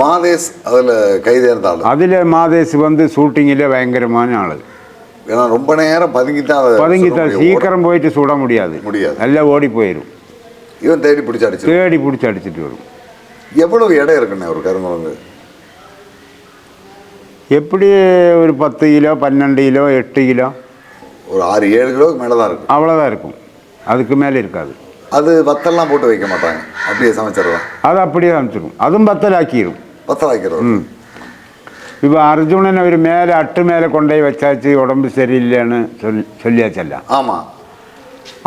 மாதேஷ் அதில் கைதேர்ந்த ஆள். அதில் மாதேஷ் வந்து ஷூட்டிங்கில் பயங்கரமான ஆள். ஏன்னா ரொம்ப நேரம் பதுங்கி தான் அதை பதுங்கி சுட தான் முடியும். சீக்கிரம் போயிட்டு சுட முடியாது. முடியாது. எல்லாம் ஓடி போயிடும் இவன் தேடி பிடிச்சி அடிச்சு தேடி பிடிச்சி அடிச்சிட்டு வரும். எவ்வளவு எடை இருக்குண்ணே ஒரு கருங்குழங்கு? எப்படி ஒரு பத்து கிலோ பன்னெண்டு கிலோ எட்டு கிலோ? ஒரு ஆறு ஏழு கிலோவுக்கு மேலே தான் இருக்கும். அவ்வளோதான் இருக்கும். அதுக்கு மேலே இருக்காது. அது வத்தல்லாம் போட்டு வைக்க மாட்டாங்க. அப்படியே சமைச்சிடலாம். அது அப்படியே அமைச்சிடும் அதுவும் வத்தல் வைக்கிறது ഒത്തവാക്കിയിട്ടുള്ളത് ഇപ്പൊ അർജുനൻ ഒരു മേലെ അട്ടുമേലെ കൊണ്ടുപോയി വെച്ചാച്ച് ഉടമ്പ് ശരിയില്ലാണ് ചൊല്ലിയാച്ചല്ല. ആമാ.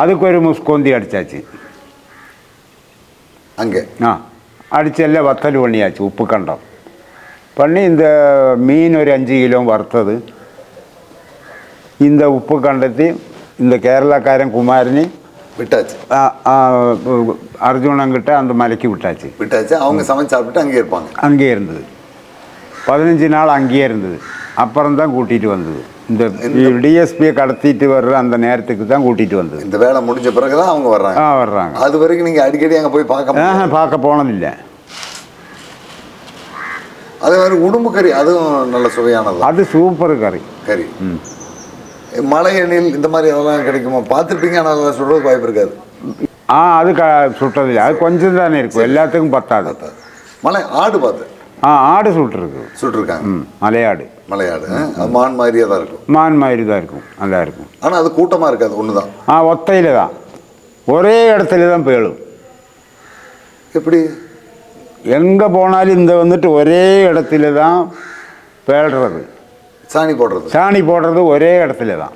അതൊക്കെ മുസ്കോന്തി അടിച്ചാച്ച്. ആ അടിച്ചല്ല വത്തൽ പണിയാച്ചു ഉപ്പ് കണ്ടം പണി ഇന്ത മീൻ ഒരു അഞ്ച് കിലോ വറുത്തത്. ഇന്ത ഉപ്പ് കണ്ടെത്തി ഇന്ത കേരളക്കാരൻ കുമാരനെയും விட்டாச்சு. அர்ஜுனங்கிட்ட அந்த மலைக்கு விட்டாச்சு. விட்டாச்சு. அவங்க சமைச்சு சாப்பிட்டு அங்கே இருப்பாங்க. அங்கே இருந்தது. பதினஞ்சு நாள் அங்கேயே இருந்தது. அப்புறம் தான் கூட்டிகிட்டு வந்தது. இந்த டிஎஸ்பியை கடத்திட்டு வர்ற அந்த நேரத்துக்கு தான் கூட்டிகிட்டு வந்தது. இந்த வேலை முடிஞ்ச பிறகு தான் அவங்க வர்றாங்க. ஆ வர்றாங்க. அது வரைக்கும் நீங்கள் அடிக்கடி அங்கே போய் பார்க்க பார்க்க போனதில்லை. அதே மாதிரி உடும்பு கறி அதுவும் நல்ல சுவையானது அது சூப்பர் கறி. கறி. மலை எண்ணில் இந்த மாதிரி அதெல்லாம் கிடைக்குமா? பார்த்துருப்பீங்க ஆனால் அதெல்லாம் சொல்கிறதுக்கு வாய்ப்பு இருக்காது. ஆ அது க சுட்டதில்லை. அது கொஞ்சம் தானே இருக்கும். எல்லாத்துக்கும் பத்தாது. மலை ஆடு பார்த்து. ஆ ஆடு சுட்டுருக்கு. சுட்டிருக்காங்க. ம் மலையாடு. மலையாடு மான் மாதிரியே தான் இருக்கும். மான் மாதிரி தான் இருக்கும். நல்லா இருக்கும். ஆனால் அது கூட்டமாக இருக்காது ஒன்று தான். ஆ ஒத்தையில் தான். ஒரே இடத்துல தான் பேளும் எப்படி? எங்கே போனாலும் இந்த வந்துட்டு ஒரே இடத்துல தான் பேடுறது சாணி போடுறது. சாணி போடுறது ஒரே இடத்துல தான்.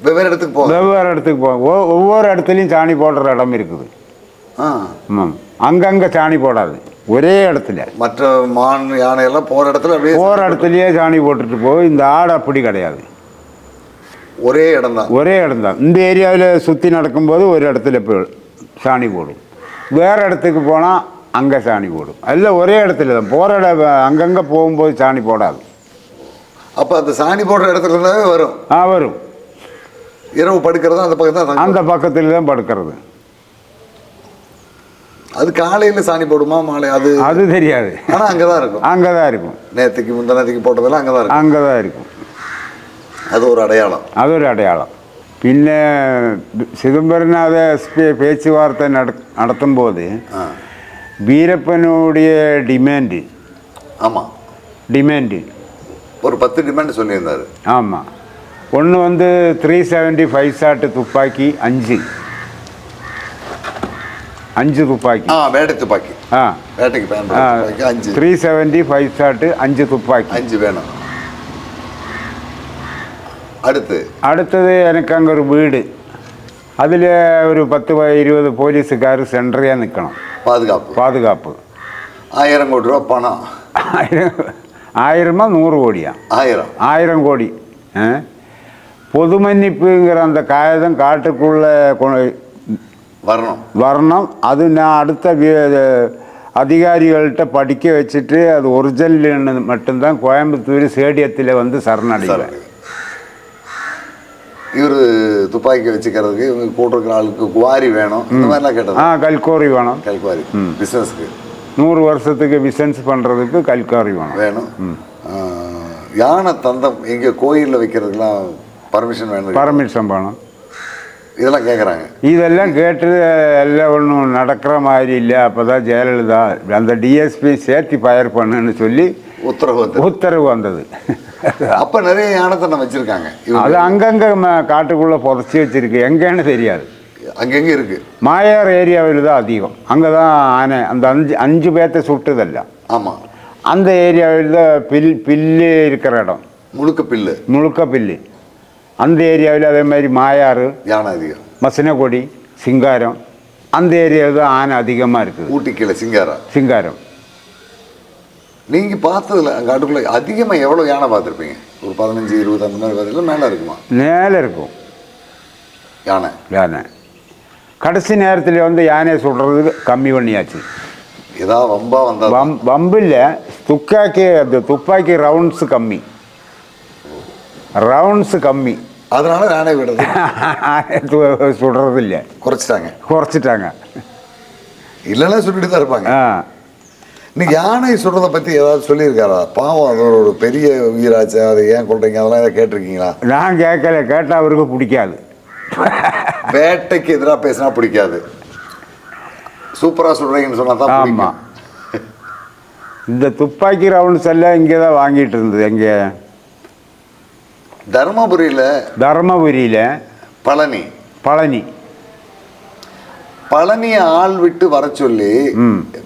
வெவ்வேறு இடத்துக்கு போகும் வெவ்வேறு இடத்துக்கு போ ஒவ்வொரு இடத்துலையும் சாணி போடுற இடம் இருக்குது. ஆ. ஆமாம் அங்கங்கே சாணி போடாது. ஒரே இடத்துல. மற்ற மான் யானை எல்லாம் போகிற இடத்துல அப்படியே போகிற இடத்துலையே சாணி போட்டுட்டு போய் இந்த ஆடு அப்படி கிடையாது. ஒரே இடம் தான். ஒரே இடம் தான். இந்த ஏரியாவில் சுற்றி நடக்கும்போது ஒரு இடத்துல போய் சாணி போடும். வேறு இடத்துக்கு போனால் அங்கே சாணி போடும். எல்லாம் ஒரே இடத்துல தான். போகிற இடம் அங்கங்கே போகும்போது சாணி போடாது. அப்போ அந்த சாணி போடுற இடத்துல இருந்தாவே வரும். ஆ வரும். இரவு படுக்கிறது அந்த பக்கம் தான் அந்த பக்கத்தில் தான் படுக்கிறது. அது காலையில் சாணி போடுமா மாலை? அது அது தெரியாது. ஆனால் அங்கே தான் இருக்கும். அங்கே தான் இருக்கும். நேற்றுக்கு முந்தா போட்டதெல்லாம் அங்கே தான் இருக்கும். அங்கே தான் இருக்கும். அது ஒரு அடையாளம். அது ஒரு அடையாளம். പിന്നെ ചിദംബരനാഥ് நடத்தும் போது வீரப்பனுடைய ഡിമാൻഡ് ஆமாம் ഡിമാൻഡ് ஒரு பத்து டிமாண்ட் சொல்லியிருந்தார். ஆமாம் ஒன்று வந்து த்ரீ செவன்ட்டி ஃபைவ் ஷாட்டு துப்பாக்கி அஞ்சு. அஞ்சு துப்பாக்கி. ஆ வேட்டை துப்பாக்கி. ஆ. வேட்டைக்கு பயன்படுத்தி அஞ்சு. த்ரீ செவன்ட்டி ஃபைவ் ஷாட்டு அஞ்சு துப்பாக்கி. அஞ்சு வேணும். அடுத்து. அடுத்தது எனக்கு அங்கே ஒரு வீடு. அதில் ஒரு பத்து இருபது போலீஸுக்காரு சென்றையாக நிற்கணும் பாதுகாப்பு. பாதுகாப்பு. ஆயிரம் கோடி ரூபா பணம். ஆயிரம் ஆயிரமா நூறு கோடியா? ஆயிரம். ஆயிரம் கோடி. ஆ? பொது மன்னிப்புங்கிற அந்த காகிதம் காட்டுக்குள்ளே வரணும். வரணும். அது நான் அடுத்த அதிகாரிகள்கிட்ட படிக்க வச்சுட்டு அது ஒரிஜினல் மட்டும்தான் கோயம்புத்தூர் ஸ்டேடியத்தில் வந்து சரணடைவேன். இவர் துப்பாக்கி வச்சுக்கிறதுக்கு இவங்க கூட்டிருக்கிற ஆளுக்கு குவாரி வேணும். இந்த மாதிரிலாம் ஆ கேட்டது கல்கோரி வேணும். கல்குவாரி பிஸ்னஸ்க்கு நூறு வருஷத்துக்கு பிஸ்னஸ் பண்ணுறதுக்கு கல்கோரி வேணும். வேணும். யானை தந்தம் எங்கே கோயிலில் வைக்கிறதுக்கெல்லாம் பர்மிஷன் வேணும். பர்மிஷன் வேணும். இதெல்லாம் கேட்குறாங்க இதெல்லாம் கேட்டு எல்லாம் ஒன்றும் நடக்கிற மாதிரி இல்லை. அப்போ தான் ஜெயலலிதா அந்த டிஎஸ்பி சேர்த்து ஃபயர் பண்ணுன்னு சொல்லி உத்தரவு வந்து உத்தரவு வந்தது. அப்போ நிறைய யானை தந்தம் வச்சுருக்காங்க. அது அங்கங்கே காட்டுக்குள்ளே புதைச்சி வச்சிருக்கு. எங்கேன்னு தெரியாது. அங்கங்கே இருக்கு? மாயார் ஏரியாவில் தான் அதிகம். அங்கே தான் ஆனை அந்த அஞ்சு அஞ்சு பேர்த்த சுட்டதல்ல. ஆமாம் அந்த ஏரியாவில் தான் பில் பில்லு இருக்கிற இடம். முழுக்க பில்லு? முழுக்க பில்லு. அந்த ஏரியாவில் அதே மாதிரி மாயாறு யானை அதிகம்? மசினகொடி சிங்காரம். அந்த ஏரியாவில் தான் ஆனை அதிகமாக இருக்குது. ஊட்டி கீழே சிங்காரா சிங்காரம். நீங்கள் பார்த்ததுல அங்கே காட்டுக்குள்ளே அதிகமாக எவ்வளோ யானை பார்த்துருப்பீங்க? ஒரு பதினஞ்சு இருபது அந்த மாதிரி பார்த்தீங்கன்னா மேலே இருக்குமா? மேலே இருக்கும். யானை? யானை. கடைசி நேரத்தில் வந்து யானையை சுடுறது கம்மி பண்ணியாச்சு. ஏதாவது வம்பா வந்தால் வம் வம்பில் துப்பாக்கி அந்த துப்பாக்கி ரவுண்ட்ஸ் கம்மி. ரவுண்ட்ஸ் கம்மி. அதனால யானை விடுறது. து- சுடுறதில்ல குறைச்சிட்டாங்க. குறைச்சிட்டாங்க. இல்லைன்னா சுட்டுட்டு தான் இருப்பாங்க. ஆ. நீ யானை சுடுறதை பத்தி ஏதாவது சொல்லியிருக்காரா? பாவம் அது ஒரு பெரிய உயிராச்சு? அதை ஏன் கொள்றீங்க? அதெல்லாம் ஏதாவது கேட்டிருக்கீங்களா? நான் கேட்கல. கேட்டால் அவருக்கு பிடிக்காது. வேட்டைக்கு எதிராக பேசினா பிடிக்காது. சூப்பரா சொல்றீங்கன்னு சொன்னா தான் ஆமாம் இந்த துப்பாக்கி ரவுண்ட்ஸ் எல்லாம் இங்கே தான் வாங்கிட்டு இருந்தது எங்கே? தருமபுரியில தர்மபுரியில் பழனி. பழனி. பழனியை ஆள் விட்டு வர சொல்லி.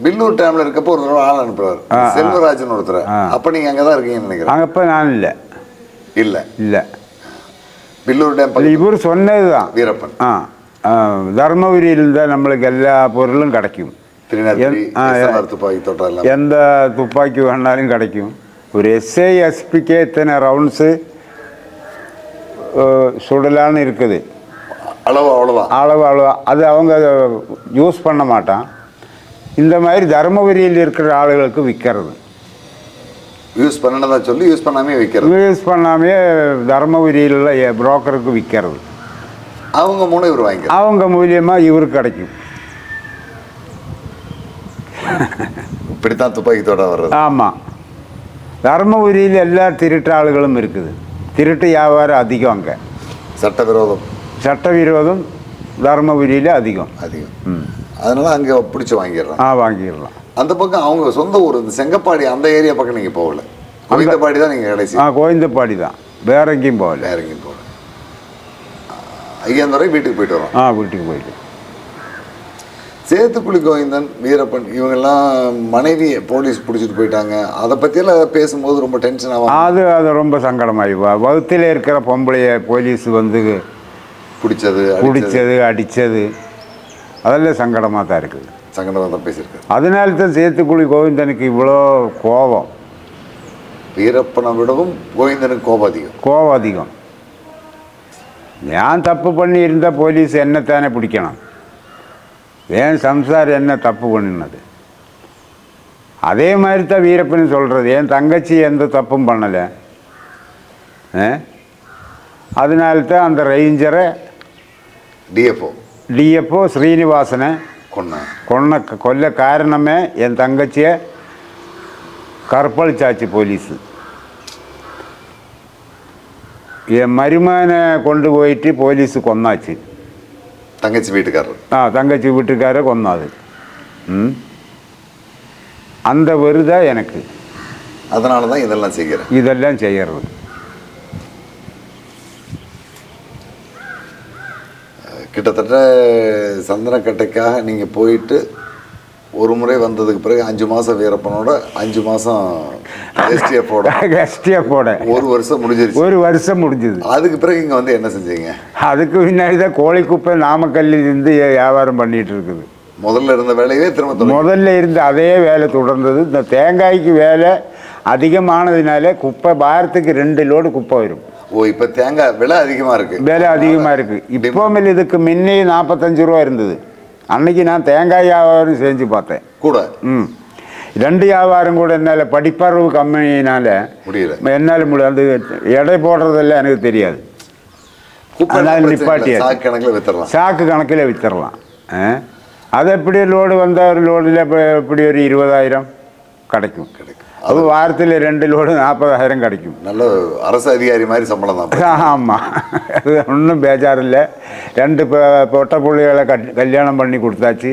பில்லூர் டேம்ல இருக்கப்போ ஒரு தடவை ஆள் அனுப்புறாரு. செல்வராஜன் ஒருத்தர். அப்ப நீங்க அங்கதான் இருக்கீங்கன்னு நினைக்கிறேன். அங்கே நான் இல்லை. இல்ல. இல்லை. பில்லூர் டேம் இவர் சொன்னது தான் வீரப்பன். ஆ தர்மபுரியில் தான் நம்மளுக்கு எல்லா பொருளும் கிடைக்கும். எந்த துப்பாக்கி வேணாலும் கிடைக்கும். ஒரு எஸ்ஐ எஸ்பிக்கே இத்தனை ரவுண்ட்ஸு சுடலான்னு இருக்குது. அளவு அவ்வளவுதான். அளவு அளவு அது அவங்க யூஸ் பண்ண மாட்டான். இந்த மாதிரி தருமபுரியில் இருக்கிற ஆளுகளுக்கு விற்கிறது. யூஸ் பண்ணனதா சொல்லி யூஸ் பண்ணாமே வைக்கிறது. யூஸ் பண்ணாமே தருமபுரியில் புரோக்கருக்கு விற்கிறது அவங்க மூணு இவர் வாங்கிக்கிறார் அவங்க மூலியமாக இவருக்கு கிடைக்கும். இப்படித்தான் துப்பாக்கி தோட்டம் வர்றது ஆமாம் தருமபுரியில் எல்லா திருட்டு ஆளுகளும் இருக்குது. திருட்டு வியாபாரம் அதிகம் அங்கே. சட்டவிரோதம். சட்டவிரோதம் தருமபுரியில் அதிகம். அதிகம். ம். அதனால அங்க பிடிச்சி வாங்கிடுறாங்க. ஆ வாங்கிடலாம். அந்த பக்கம் அவங்க சொந்த ஊர் இந்த செங்கப்பாடி அந்த ஏரியா பக்கம் நீங்க போகல. கோவிந்தபாடி தான் நீங்க கடைசி ஆ கோவிந்தப்பாடி தான் வேற எங்கேயும் போகல. வேற எங்கேயும் போகல. ஐயாந்துறை வீட்டுக்கு போயிட்டு வரோம். ஆ வீட்டுக்கு போயிட்டு. சேத்துக்குழி கோவிந்தன் வீரப்பன் இவங்கெல்லாம் மனைவியை போலீஸ் பிடிச்சிட்டு போயிட்டாங்க. அதை பற்றியெல்லாம் பேசும்போது ரொம்ப டென்ஷன் ஆகும் அது அது ரொம்ப சங்கடமாயி வகுத்தில் இருக்கிற பொம்பளைய போலீஸ் வந்து பிடிச்சது பிடிச்சது அடித்தது அதெல்லாம் சங்கடமாக தான் இருக்குது. சங்கடமாக தான் பேசியிருக்காரு. அதனால தான் சேத்துக்குழி கோவிந்தனுக்கு இவ்வளோ கோபம். வீரப்பனை விடவும் கோவிந்தனுக்கு கோபம் அதிகம். கோபம் அதிகம். ഞാൻ தப்பு பண்ணி இருந்தால் போலீஸ் என்னத்தானே பிடிக்கணும். ஏன் சம்சார் என்ன தப்பு பண்ணினது? அதே மாதிரி தான் வீரப்பன் சொல்கிறது என் தங்கச்சி எந்த தப்பும் பண்ணலை. அதனால தான் அந்த ரேஞ்சரை டிஎஃப்ஓ டிஎஃப்ஓ ஸ்ரீனிவாசனை கொன்ன. கொன்ன கொல்ல காரணமே என் தங்கச்சியை கற்பழிச்சாச்சு போலீஸு. என் மருமகனை கொண்டு போயிட்டு போலீஸு கொன்னாச்சு. தங்கச்சி வீட்டுக்காரர். ஆ தங்கச்சி வீட்டுக்கார கொன்னாது ம்? அந்த வருதா எனக்கு. அதனால தான் இதெல்லாம் செய்கிறேன் இதெல்லாம் செய்யறது. கிட்டத்தட்ட சந்தனக்கட்டைக்காக நீங்கள் போயிட்டு ஒரு முறை வந்ததுக்கு பிறகு அஞ்சு மாதம் வீரப்பனோட அஞ்சு மாதம் எஸ்டிஎஃபோட எஸ்டிஎஃபோட ஒரு வருஷம் முடிஞ்சிருச்சு. ஒரு வருஷம் முடிஞ்சுது. அதுக்கு பிறகு இங்கே வந்து என்ன செஞ்சீங்க? அதுக்கு பின்னாடி தான் கோழிக்குப்பை நாமக்கல்லில் இருந்து வியாபாரம் பண்ணிட்டு இருக்குது. முதல்ல இருந்த வேலையே திரும்ப முதல்ல இருந்த அதே வேலை தொடர்ந்தது. இந்த தேங்காய்க்கு வேலை அதிகமானதுனால குப்பை வாரத்துக்கு ரெண்டு லோடு குப்பை வரும். ஓ இப்போ தேங்காய் விலை அதிகமாக இருக்கு. விலை அதிகமாக இருக்குது இப்போ மேல இதுக்கு முன்னே நாற்பத்தஞ்சு ரூபா இருந்தது. அன்னைக்கு நான் தேங்காய் வியாபாரம் செஞ்சு பார்த்தேன். கூட? ம். ரெண்டு வியாபாரம் கூட என்னால் படிப்பறிவு கம்மியினால முடியல. என்னால் முடியும் அது எடை போடுறதெல்லாம் எனக்கு தெரியாது. அதனால. நிப்பாட்டியாச்சு. சாக்கு கணக்கில் வித்துடலாம்? அது எப்படி லோடு வந்த ஒரு லோடில் இப்போ இப்படி ஒரு இருபதாயிரம் கிடைக்கும். கிடைக்கும். அது வாரத்தில் ரெண்டு லோடு நாற்பதாயிரம் கிடைக்கும் நல்ல அரசு அதிகாரி மாதிரி சம்பளம் தான் ஆமாம் அது ஒன்றும் பேஜார் இல்லை ரெண்டு பொட்டை பிள்ளைகளை கல்யாணம் பண்ணி கொடுத்தாச்சு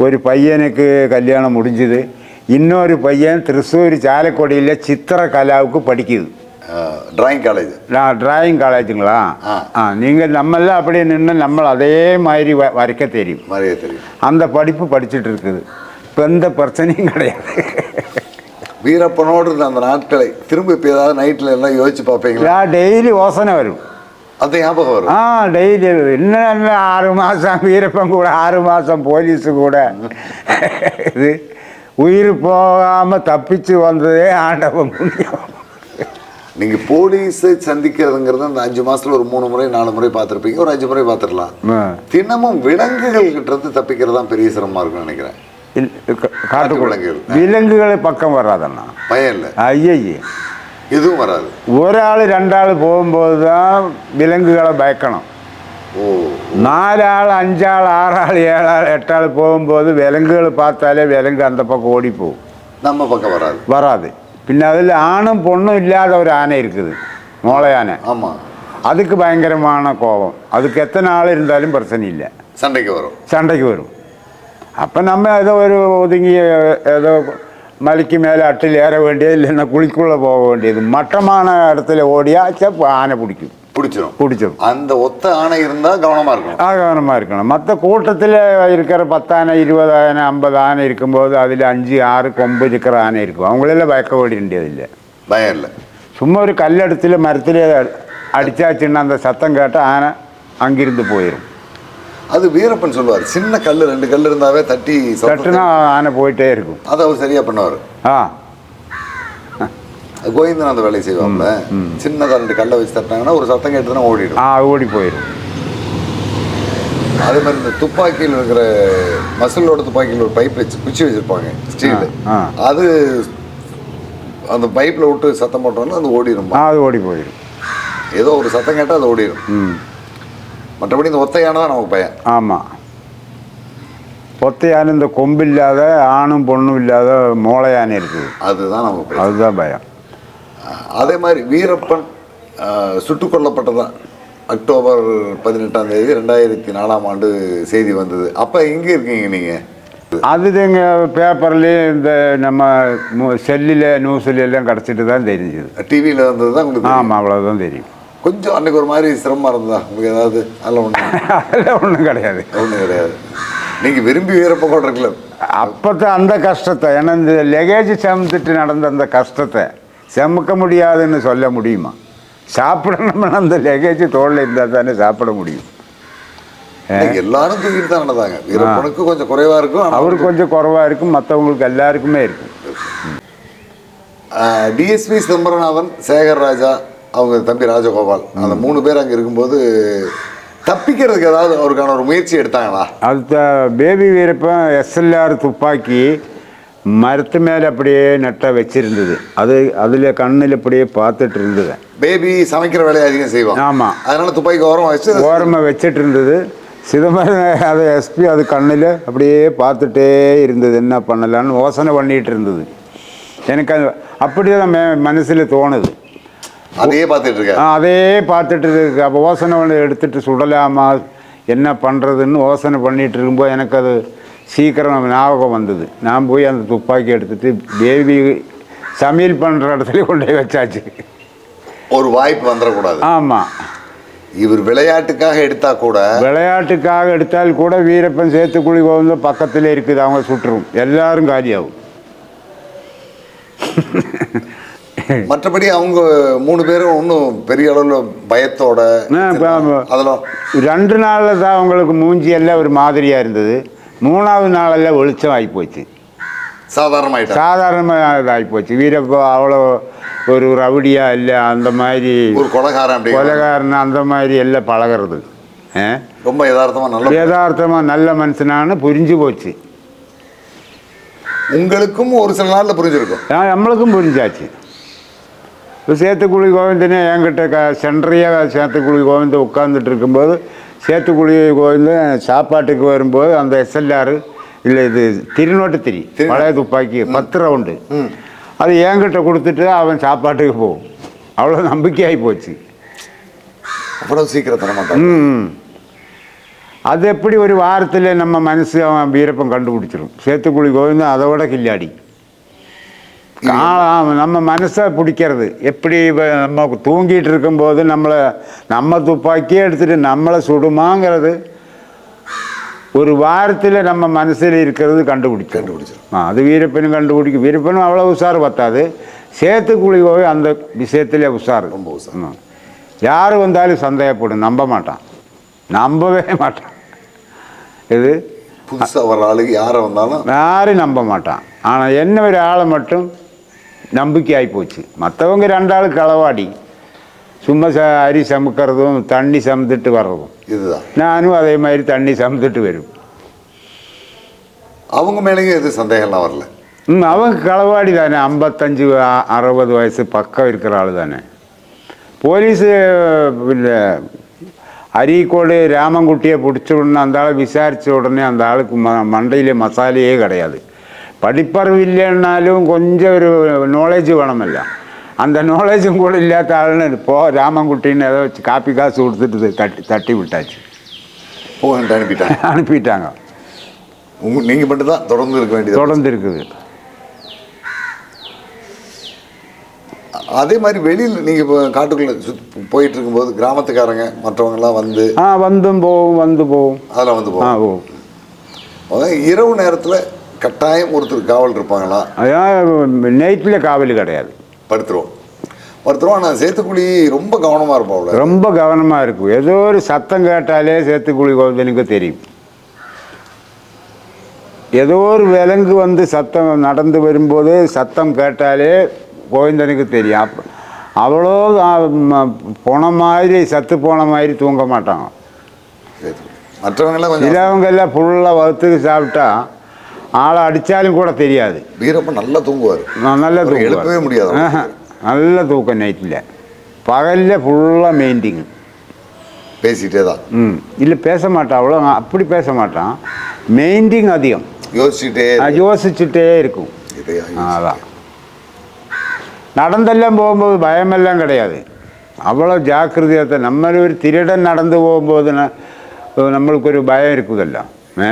ஒரு பையனுக்கு கல்யாணம் முடிஞ்சுது இன்னொரு பையன் திருச்சூர் சாலக்கொடியில் சித்திரகலாவுக்கு படிக்குது டிராயிங் காலேஜ் நான் டிராயிங் காலேஜுங்களா ஆ. நீங்கள் நம்மளாம் அப்படியே நின்று நம்ம அதே மாதிரி வரைக்க தெரியும் மாதிரியே தெரியும் அந்த படிப்பு படிச்சுட்டு இருக்குது இப்போ எந்த பிரச்சனையும் கிடையாது வீரப்பனோடு இருந்த அந்த நாட்களை திரும்ப இப்போ ஏதாவது நைட்டில் எல்லாம் யோசிச்சு பார்ப்பீங்களா? டெய்லி யோசனை வரும். அது ஞாபகம் வரும். ஆ டெய்லி இன்னும் என்ன ஆறு மாதம் வீரப்பன் கூட ஆறு மாதம் போலீஸு கூட. இது உயிர் போகாமல் தப்பிச்சு வந்ததே ஆண்டவன் புண்ணியம். நீங்கள் போலீஸை சந்திக்கிறதுங்கிறது அந்த அஞ்சு மாசத்துல ஒரு மூணு முறை நாலு முறை பார்த்துருப்பீங்க. ஒரு அஞ்சு முறை பார்த்துடலாம். தினமும் விலங்குகள் கிட்ட இருந்து தப்பிக்கிறது தான் பெரிய சிரமமா இருக்கும்னு நினைக்கிறேன். இல்ல, கா- காட்டுக்குள்ள விலங்குகள். விலங்குகளை பக்கம் வராதண்ணா பயம் இல்லை ஐயய்யே எதுவும் வராது ஒரு ஆள் ரெண்டாள் போகும்போது தான் விலங்குகளை பயக்கணும் ஓ நாலாள் அஞ்சாள் ஆறாள் ஏழாள் எட்டாள் போகும்போது விலங்குகள் பார்த்தாலே விலங்கு அந்த பக்கம் ஓடி போகும் நம்ம பக்கம் வராது வராது பின்ன அதில் ஆணும் பொண்ணும் இல்லாத ஒரு ஆனை இருக்குது மோளை யானை ஆமா அதுக்கு பயங்கரமான கோபம் அதுக்கு எத்தனை ஆள் இருந்தாலும் பிரச்சனை இல்லை அப்போ நம்ம ஏதோ ஒரு ஒதுங்கி ஏதோ மலைக்கு மேலே அட்டில் ஏற வேண்டியது இல்லைன்னா குழிக்குள்ளே போக வேண்டியது மட்டமான இடத்துல ஓடியா செப் ஆனை பிடிக்கும் பிடிச்சிரும் பிடிச்சிரும் அந்த ஒத்த ஆணை இருந்தா கவனமா இருக்கணும் ஆ கவனமாக இருக்கணும் மற்ற கூட்டத்தில் இருக்கிற பத்து ஆனை இருபது ஆனை ஐம்பது ஆனை இருக்கும்போது அதில் அஞ்சு ஆறு கொம்பு இருக்கிற ஆனை இருக்கும் அவங்களெல்லாம் பயக்க வேண்டியதில்லை பயம் இல்லை சும்மா ஒரு கல்லெடுத்துல மரத்தில் அடிச்சாச்சுன்னா அந்த சத்தம் கேட்டால் ஆனை அங்கிருந்து போயிடும் அது வீரப்பன் சொல்லுவார் சின்ன கல் ரெண்டு கல் இருந்தாவே தட்டி தட்டுனா ஆனை போயிட்டே இருக்கும். அதை அவர் சரியா பண்ணுவார். ஆ. கோவிந்தன் அந்த வேலையை செய்வாங்கல்ல சின்னதா ரெண்டு கல்லை வச்சு தட்டினாங்கன்னா ஒரு சத்தம் கேட்டுதுன்னா ஓடிடும். ஆ ஓடி போயிடும். அதே மாதிரி இந்த துப்பாக்கியில் இருக்கிற மசிலோட துப்பாக்கியில் ஒரு பைப் வச்சு குச்சி வச்சிருப்பாங்க ஸ்டீல். அது அந்த பைப்பில் விட்டு சத்தம் போட்டோம்னா அது ஓடிடும். அது ஓடி போயிடும். ஏதோ ஒரு சத்தம் கேட்டால் அது ஓடிடும். ம். மற்றபடி இந்த ஒத்தையான தான் நமக்கு பயம். ஆமாம் பொத்தையான இந்த கொம்பில்லாத ஆணும் பொண்ணும் இல்லாத மோளை யானை இருக்குது. அதுதான் நமக்கு அதுதான் பயம். அதே மாதிரி வீரப்பன் சுட்டுக் கொல்லப்பட்டதான் அக்டோபர் பதினெட்டாம் தேதி ரெண்டாயிரத்தி நாலாம் ஆண்டு செய்தி வந்தது. அப்போ எங்கே இருக்கீங்க நீங்கள் அது எங்கள் பேப்பர்லேயும் இந்த நம்ம செல்லில் நியூஸில் எல்லாம் கிடச்சிட்டு தான் தெரிஞ்சுது டிவியில் வந்தது தான். ஆமாம் அவ்வளோதான் தெரியும். கொஞ்சம் அன்னைக்கு ஒரு மாதிரி சிரமமாக இருந்ததா? உங்களுக்கு ஏதாவது அதில் ஒன்று அதெல்லாம் ஒன்றும் கிடையாது. ஒன்றும் கிடையாது. நீங்கள் விரும்பி வீரப்பன் கொண்டிருக்கல அப்போத்த அந்த கஷ்டத்தை ஏன்னா இந்த லெகேஜ் சுமந்துட்டு நடந்த அந்த கஷ்டத்தை சுமக்க முடியாதுன்னு சொல்ல முடியுமா? சாப்பிடணும்னா அந்த லெகேஜ் தோளில் இருந்தால் தானே சாப்பிட முடியும். எல்லாரும் தூக்கிட்டு தான் நடந்தாங்க. வீரப்பனுக்கு கொஞ்சம் குறைவா இருக்கும் அவருக்கு கொஞ்சம் குறைவாக இருக்கும் மற்றவங்களுக்கு எல்லாருக்குமே இருக்கும். டிஎஸ்பி சிதம்பரநாதன் சேகர் ராஜா அவங்க தம்பி ராஜகோபால். அந்த மூணு பேர் அங்கே இருக்கும்போது தப்பிக்கிறதுக்கு ஏதாவது அவருக்கான ஒரு முயற்சி எடுத்தாங்களா? அடுத்த பேபி வீரப்பன் எஸ்எல்ஆர் துப்பாக்கி மரத்து மேலே அப்படியே நட்டாக வச்சிருந்தது. அது அதில் கண்ணில் அப்படியே பார்த்துட்டு இருந்தது. பேபி சமைக்கிற வேலையை அதிகம் செய்வான். ஆமாம் அதனால துப்பாக்கி ஓரம் வச்சு ஓரமாக வச்சிட்டு இருந்தது. சிதம்பரம் அது எஸ்பி அது கண்ணில் அப்படியே பார்த்துட்டே இருந்தது. என்ன பண்ணலான்னு யோசனை பண்ணிகிட்டு இருந்தது. எனக்கு அது அப்படியே தான் மனசில் தோணுது. அதையே பார்த்துட்டு ஆ, இருக்காரு அதே பார்த்துட்டு இருக்கு. அப்போ யோசனை பண்ணி எடுத்துட்டு சுடலாமா என்ன பண்ணுறதுன்னு யோசனை பண்ணிட்டு இருக்கும்போது எனக்கு அது சீக்கிரம் ஞாபகம் வந்தது. நான் போய் அந்த துப்பாக்கி எடுத்துட்டு பேபி சமையல் பண்ணுற இடத்துல கொண்டு போய் வச்சாச்சு. ஒரு வாய்ப்பு வந்துடக்கூடாது. ஆமாம் இவர் விளையாட்டுக்காக எடுத்தா கூட விளையாட்டுக்காக எடுத்தால் கூட வீரப்பன் சேத்துக்குழி கோவிந்த பக்கத்தில் இருக்குது. அவங்க சுட்டுரும் எல்லாரும் காலியாகும். மற்றபடி அவங்க மூணு பேரும் ஒன்றும் பெரிய அளவில் பயத்தோட அதெல்லாம் ரெண்டு நாளில் தான் அவங்களுக்கு மூஞ்சி எல்லாம் ஒரு மாதிரியாக இருந்தது. மூணாவது நாளெல்லாம் வெளிச்சம் ஆகிப்போச்சு சாதாரணமாயிட்டாங்க சாதாரணமாக இதாகிப்போச்சு வீரப்பா அவ்வளோ ஒரு ரவுடியா இல்லை அந்த மாதிரி ஒரு கொலகாரன் கொலைகாரன் அந்த மாதிரி எல்லாம் பழகிறது? ரொம்ப யதார்த்தமா நல்ல யதார்த்தமாக நல்ல மனுஷனான்னு புரிஞ்சு போச்சு. உங்களுக்கும் ஒரு சில நாள்ல புரிஞ்சிருக்கும். நம்மளுக்கும் புரிஞ்சாச்சு. இப்போ சேத்துக்குழி கோவிந்தனே என்கிட்ட க சென்றையாக சேத்துக்குழி கோவிந்தன் உட்காந்துட்டு இருக்கும்போது சேத்துக்குழி கோவிந்தன் சாப்பாட்டுக்கு வரும்போது அந்த எஸ்எல்ஆர் இல்லை இது திருநோட்டு திரி பழைய துப்பாக்கி பத்து ரவுண்டு. அது என்கிட்ட கொடுத்துட்டு அவன் சாப்பாட்டுக்கு போகும். அவ்வளோ நம்பிக்கையாகி போச்சு. அவ்வளவு சீக்கிரம் தர மாட்டாங்க. ம் அது எப்படி ஒரு வாரத்தில் நம்ம மனசு அவன் வீரப்பன் கண்டுபிடிச்சிரும். சேத்துக்குழி கோவிந்தன் அதோட கில்லாடி. ஆ, நம்ம மனசை பிடிக்கிறது. எப்படி இப்ப நம்ம தூங்கிட்டு இருக்கும்போது நம்மளை நம்ம துப்பாக்கியே எடுத்துட்டு நம்மளை சுடுமாங்கிறது ஒரு வாரத்தில் நம்ம மனசில் இருக்கிறது கண்டுபிடிக்கும். கண்டுபிடிச்சிரும். ஆ அது வீரப்பனும் கண்டுபிடிக்கும். வீரப்பனும் அவ்வளோ உஷார் பத்தாது. சேத்துக்குழி போய் அந்த விஷயத்தில் உஷார். ரொம்ப உஷார். யார் வந்தாலும் சந்தேகப்படும். நம்ப மாட்டான். நம்பவே மாட்டான். இது புதுசா வர்ற ஆளுக்கு யாரை வந்தாலும் யாரும் நம்ப மாட்டான். ஆனால் என்ன ஒரு ஆளை மட்டும் நம்பிக்கையாகி போச்சு மற்றவங்க ரெண்டாள் களவாடி சும்மா ச அரி சமைக்கிறதும் தண்ணி சமைத்துட்டு வர்றதும் இதுதான் நானும் அதே மாதிரி தண்ணி சமைத்துட்டு வரும் அவங்க மேலேயும் எதுவும் சந்தேகம்லாம் வரல ம் அவங்க களவாடி தானே ஐம்பத்தஞ்சு அறுபது வயசு பக்கம் இருக்கிற ஆள் தானே போலீஸு പിന്നെ അരീക്കോട് രാമൻകുട്ടിയെ പിടിച്ചുടനെ അന്താളെ വിസാരിച്ച ഉടനെ അന്താൾക്ക് മണ്ടയിലെ മസാലയേ കിടയാത് இல்லைன்னாலும் கொஞ்சம் ஒரு நாலேஜ் வேணுமல்ல அந்த நாலேஜும் கூட இல்லாத ஆளுன்னு போ ராமன்குட்டின்னு ஏதோ வச்சு காப்பி காசு கொடுத்துட்டு தட்டி தட்டி விட்டாச்சு போகன்ட்டு அனுப்பிட்டாங்க அனுப்பிட்டாங்க உங்க நீங்க மட்டும் தான் தொடர்ந்து இருக்க வேண்டியது தொடர்ந்து இருக்குது அதே மாதிரி வெளியில் நீங்க இப்போ காட்டுக்குள்ள சுத் போயிட்டு இருக்கும்போது கிராமத்துக்காரங்க மற்றவங்க எல்லாம் வந்து ஆ வந்தும் போகும் வந்து போகும் அதெல்லாம் வந்து அதான் இரவு நேரத்துல கட்டாயம் ஒருத்தர் காவல் இருப்பாங்களா? அதான் நைட்டில் காவல் கிடையாது. படுத்துருவோம். படுத்துருவோம். ஆனால் சேத்துக்குழி ரொம்ப கவனமா இருப்பாப்ல ரொம்ப கவனமாக இருக்கும். ஏதோ ஒரு சத்தம் கேட்டாலே சேத்துக்குழி கோவிலுக்கு தெரியும். ஏதோ ஒரு விலங்கு வந்து சத்தம் நடந்து வரும்போது சத்தம் கேட்டாலே கோவிந்தனுக்கு தெரியும். அப்ப அவ்வளோ போன மாதிரி சத்து போன மாதிரி தூங்க மாட்டாங்க. மற்றவங்க எல்லாம் ஃபுல்லாக வகுத்துக்கு சாப்பிட்டா ஆளை அடித்தாலும் கூட தெரியாது. வீரப்பன் நல்லா தூங்குவார். நான் நல்லா தூங்குவார். எழுப்பவே முடியாது நல்ல தூக்கம் நைட்டில். பகலில் ஃபுல்லாக மெயின்டிங் பேசிட்டே தான். ம். இல்லை பேச மாட்டான் அவ்வளோ அப்படி பேச மாட்டான். மெயின்டிங் அதிகம். யோசிச்சுட்டே யோசிச்சுட்டே இருக்கும். அதான். நடந்தெல்லாம் போகும்போது பயமெல்லாம் கிடையாது. அவ்வளோ ஜாக்கிரதையாக நம்ம ஒரு திருடன் நடந்து போகும்போது நம்மளுக்கு ஒரு பயம் இருக்குதல்ல. ஏ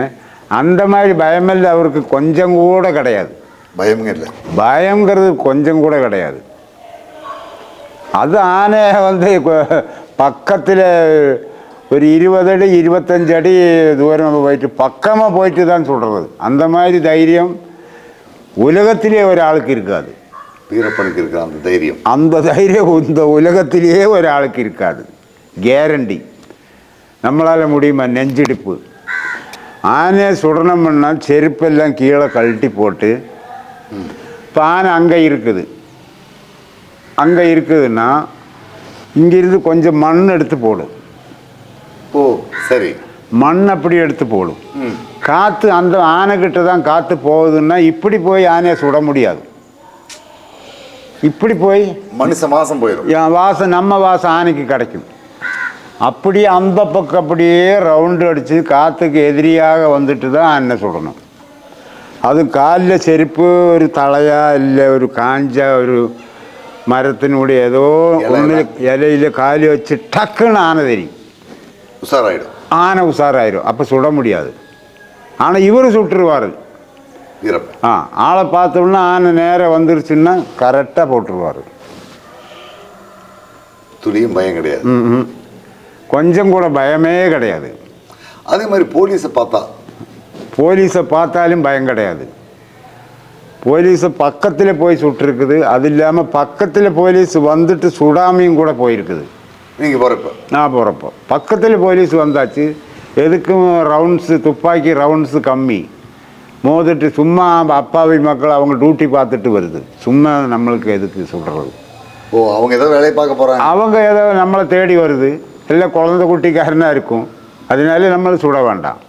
அந்த மாதிரி பயமெல்லாம் அவருக்கு கொஞ்சம் கூட கிடையாது பயமுங்க இல்லை பயங்கிறது கொஞ்சம் கூட கிடையாது அது ஆனை வந்து பக்கத்தில் ஒரு இருபது அடி இருபத்தஞ்சு அடி தூரம் போயிட்டு பக்கமாக போயிட்டு தான் சொல்கிறது அந்த மாதிரி தைரியம் உலகத்திலே ஒரு ஆளுக்கு இருக்காது வீரப்பனுக்கு இருக்கிற அந்த தைரியம் அந்த தைரியம் இந்த உலகத்திலேயே ஒரு ஆளுக்கு இருக்காது கேரண்டி நம்மளால் முடியுமா நெஞ்சிடிப்பு ஆனையை சுடணும்னா செருப்பெல்லாம் கீழே கழட்டி போட்டு இப்போ ஆனை அங்கே இருக்குது. அங்கே இருக்குதுன்னா இங்கிருந்து கொஞ்சம் மண் எடுத்து போடும் ஓ சரி. மண் அப்படி எடுத்து போடும் காற்று அந்த ஆனைக்கிட்ட தான் காற்று போகுதுன்னா இப்படி போய் ஆனையை சுட முடியாது. இப்படி போய் மனுஷ மாசம் போயிடும் வாசம் நம்ம வாசம் ஆனைக்கு கிடைக்கும். அப்படியே அந்த பக்கம் அப்படியே ரவுண்டு அடித்து காற்றுக்கு எதிரியாக வந்துட்டு தான் ஆனை சுடணும். அது காலில் செருப்பு ஒரு தலையா இல்லை ஒரு காஞ்ச ஒரு மரத்தினுடைய ஏதோ ஒன்று இலையில காலி வச்சு டக்குன்னு ஆனை தெரியும் உஷாராயிடும். ஆனை உஷாராயிரும் அப்போ சுட முடியாது. ஆனால் இவர் சுட்டுருவார். ஆ ஆளை பார்த்தோம்னா ஆனை நேரம் வந்துருச்சுன்னா கரெக்டாக போட்டுருவார். துளியும் பயம் கிடையாது. ம் கொஞ்சம் கூட பயமே கிடையாது. அதே மாதிரி போலீஸை பார்த்தா? போலீஸை பார்த்தாலும் பயம் கிடையாது. போலீஸை பக்கத்தில் போய் சுட்டிருக்குது. அது இல்லாமல் பக்கத்தில் போலீஸ் வந்துட்டு சுடாமையும் கூட போயிருக்குது. நீங்க போறப்ப? நான் போகிறப்போ பக்கத்தில் போலீஸ் வந்தாச்சு. எதுக்கும் ரவுண்ட்ஸு துப்பாக்கி ரவுண்ட்ஸு கம்மி. மோதிட்டு சும்மா அப்பாவி மக்கள் அவங்க டியூட்டி பார்த்துட்டு வருது. சும்மா நம்மளுக்கு எதுக்கு சுடுறது ஓ அவங்க ஏதோ வேலையை பார்க்க போறாங்க. அவங்க ஏதோ நம்மளை தேடி வருது. இல்லை குழந்தை குட்டிக்காரனாக இருக்கும் அதனால நம்மளை சுட வேண்டாம்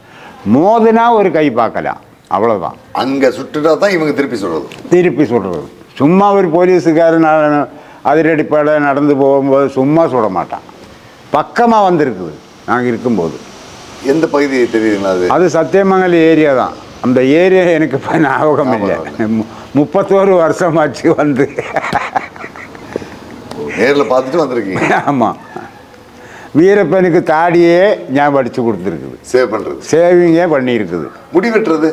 மோதினா ஒரு கை பார்க்கலாம் அவ்வளோதான் அங்க சுட்டுட்டா தான் இவங்க திருப்பி சொல்றது திருப்பி சுடுறது சும்மா ஒரு போலீஸுக்காரன் அதிரடிப்படை நடந்து போகும்போது சும்மா சுட மாட்டான் பக்கமாக வந்திருக்குது நாங்கள் இருக்கும்போது எந்த பகுதி தெரியுதுங்களா அது அது சத்தியமங்கல ஏரியா தான் அந்த ஏரியா எனக்கு இப்போ ஞாபகம் இல்லை முப்பத்தோரு வருஷமாச்சு வந்து நேர்ல பார்த்துட்டு வந்திருக்கீங்க ஆமாம் வீரப்பனுக்கு தாடியே ஞாபகம் அடித்து கொடுத்துருக்குது. சேவ் பண்றது. சேவிங்கே பண்ணியிருக்குது. முடி வெட்டுறது?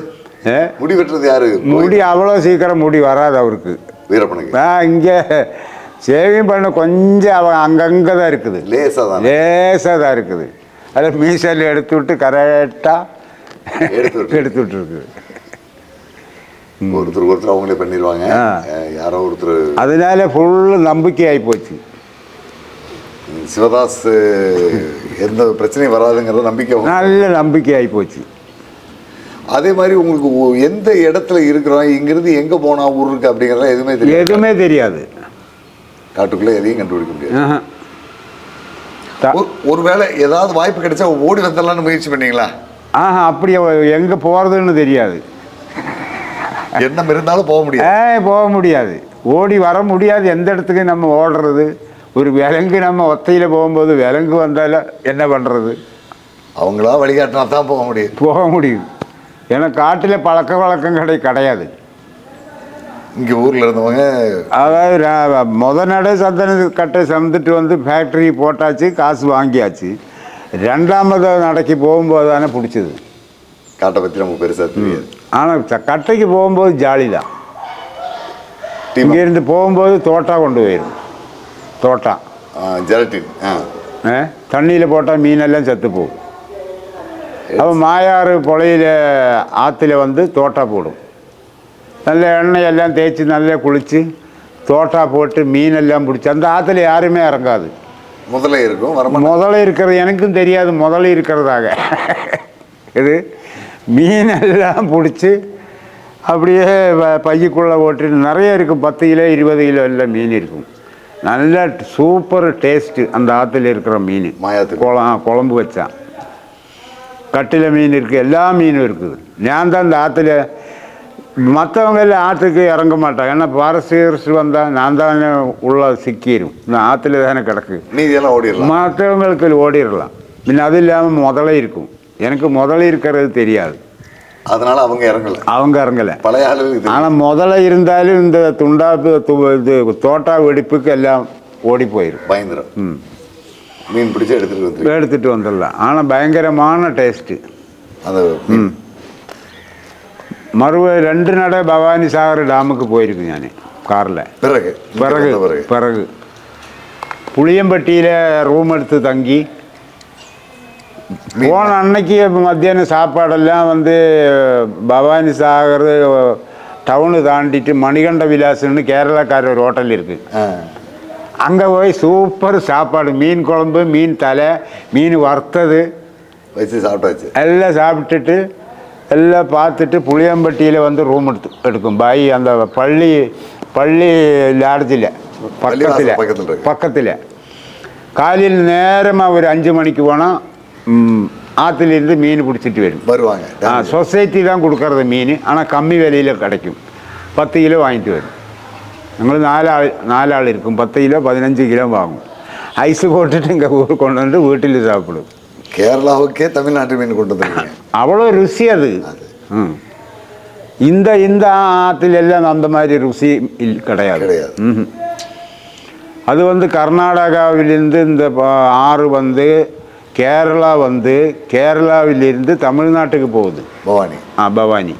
முடி வெட்டுறது யாரு? முடி அவ்வளோ சீக்கிரம் முடி வராது அவருக்கு. வீரப்பனுக்கு. நான் இங்கே சேவிங் பண்ண கொஞ்சம் அவன் அங்கங்கே தான் இருக்குது. லேசா தான். லேசாக தான் இருக்குது. அதில் மீசல் எடுத்து விட்டு கரெக்டாக எடுத்து. எடுத்து விட்டுருக்குது ஒருத்தர் ஒருத்தர் அவங்களே பண்ணிடுவாங்க. ஆ. யாரோ ஒருத்தர். அதனால ஃபுல்லு நம்பிக்கை ஆகி போச்சு. சிவதாஸ் எந்த பிரச்சனையும் வராதுங்கிற நம்பிக்கை நல்ல நம்பிக்கை ஆகி போச்சு. அதே மாதிரி உங்களுக்கு எந்த இடத்துல இருக்கிறோம் இங்கிருந்து எங்க போனா ஊர் இருக்கு அப்படிங்கறதெல்லாம் எதுவுமே தெரியாது. எதுவுமே தெரியாது. காட்டுக்குள்ள எதையும் கண்டுபிடிக்க முடியாது. ஒருவேளை ஏதாவது வாய்ப்பு கிடைச்சா ஓடி வந்துடலாம்னு முயற்சி பண்ணீங்களா? ஆஹா அப்படி எங்கே போகிறதுன்னு தெரியாது. எண்ணம் இருந்தாலும் போக முடியாது. போக முடியாது. ஓடி வர முடியாது. எந்த இடத்துக்கு நம்ம ஓடுறது? ஒரு விலங்கு நம்ம ஒத்தையில் போகும்போது விலங்கு வந்தாலும் என்ன பண்ணுறது அவங்களா வழிகாட்டினா தான் போக முடியும். போக முடியும். ஏன்னா காட்டில் பழக்க வழக்கம் கிடை கிடையாது. இங்க ஊர்ல இருந்தவங்க அதாவது ர- முத நடை சந்தன கட்டை சமந்துட்டு வந்து ஃபேக்ட்ரி போட்டாச்சு காசு வாங்கியாச்சு. ரெண்டாமது நடைக்கு போகும்போது தானே பிடிச்சது. காட்டை பத்தி நமக்கு பெருசா தெரியாது. ஆனால் கட்டைக்கு போகும்போது ஜாலி தான் இங்கேருந்து போகும்போது தோட்டா கொண்டு போயிடும் தோட்டா ஜெலட்டின் ஆ தண்ணியில் போட்டால் மீனெல்லாம் செத்து போகும் அப்போ மாயாறு புழையில ஆற்றுல வந்து தோட்டா போடும் நல்ல எண்ணெய் எல்லாம் தேய்ச்சி நல்லா குளித்து தோட்டா போட்டு மீனெல்லாம் பிடிச்சி அந்த ஆற்றுல யாருமே இறங்காது முதல்ல இருக்கும் முதல்ல இருக்கிறது எனக்கும் தெரியாது முதல்ல இருக்கிறதாக இது மீன் எல்லாம் பிடிச்சி அப்படியே பைக்குள்ளே ஓட்டிட்டு நிறைய இருக்கும் பத்து கிலோ இருபது கிலோ எல்லாம் மீன் இருக்கும் நல்ல சூப்பர் டேஸ்ட்டு அந்த ஆற்றுல இருக்கிற மீன். குளம் குழம்பு வச்சான் கட்டில மீன் இருக்குது எல்லா மீனும் இருக்குது. நான் தான் இந்த ஆற்றுல மற்றவங்க எல்லாம் ஆற்றுக்கு இறங்க மாட்டாங்க. ஏன்னா ஃபாரஸ்ட் வந்தால் நான் தானே உள்ள சிக்கிடும் இந்த ஆற்றுல தானே கிடக்கு. மீதியெல்லாம் ஓடிடலாம் மற்றவங்களுக்கு ஓடிடலாம் பின்ன அது இல்லாமல் முதல்ல இருக்கும். எனக்கு முதல்ல இருக்கிறது தெரியாது. அதனால அவங்க இறங்கல. அவங்க இறங்கலை. பழைய ஆளுகளுக்கு. ஆனால் முதல்ல இருந்தாலும் இந்த துண்டாப்பு இது தோட்டா வெடிப்புக்கு எல்லாம் ஓடி போயிடும் பயந்துரும் ம். மீன் பிடிச்சி எடுத்துட்டு வந்துருக்கு எடுத்துகிட்டு வந்துடலாம். ஆனால் பயங்கரமான டேஸ்ட்டு அந்த ம். மறுவ ரெண்டு நடை பவானி சாகர் டேமுக்கு போயிருக்கு நான் காரில். பிறகு. வந்த பிறகு. பிறகு. புளியம்பட்டியில் ரூம் எடுத்து தங்கி போன அன்னைக்கு மத்தியானம் சாப்பாடெல்லாம் வந்து பவானி சாகர் டவுனு தாண்டிட்டு மணிகண்ட விலாஸ்னு கேரளாக்கார ஒரு ஹோட்டல் இருக்குது. அங்கே போய் சூப்பர் சாப்பாடு மீன் குழம்பு மீன் தலை மீன் வறுத்தது. வச்சு சாப்பிட்டாச்சு எல்லாம் சாப்பிட்டுட்டு எல்லாம் பார்த்துட்டு புளியம்பட்டியில் வந்து ரூம் எடுத்து எடுக்கும். பாய் அந்த பள்ளி பள்ளி லாட்ஜில் பக்கத்தில். பக்கத்தில் காலையில் நேரமாக ஒரு அஞ்சு மணிக்கு போனால் ஆற்றுலேருந்து மீன் பிடிச்சிட்டு வரும் வருவாங்க ஆ சொசைட்டி தான் கொடுக்கறது மீன் ஆனால் கம்மி விலையில் கிடைக்கும் பத்து கிலோ வாங்கிட்டு வரும் ഞങ്ങൾ നാലാൾ നാലാൾ ഇരിക്കും പത്ത് കിലോ പതിനഞ്ച് കിലോ വാങ്ങും ഐസ് പോട്ടിട്ട് இங்கே ஊர் கொண்டு வந்து வீட்டில் சாப்பிடும் கேரளாவுக்கே தமிழ்நாட்டு மீன் கொண்டு வந்துருக்கீங்க அவ்வளோ ருசி அது ம். இந்த இந்த ஆற்றுல எல்லாம் அந்த மாதிரி ருசி இல்- கிடையாது கிடையாது. ம்ஹும். அது வந்து கர்நாடகாவிலிருந்து இந்த ப- ஆறு வந்து கேரளா வந்து கேரளாவிலிருந்து தமிழ்நாட்டுக்கு போகுது. பவானி. ஆ பவானி.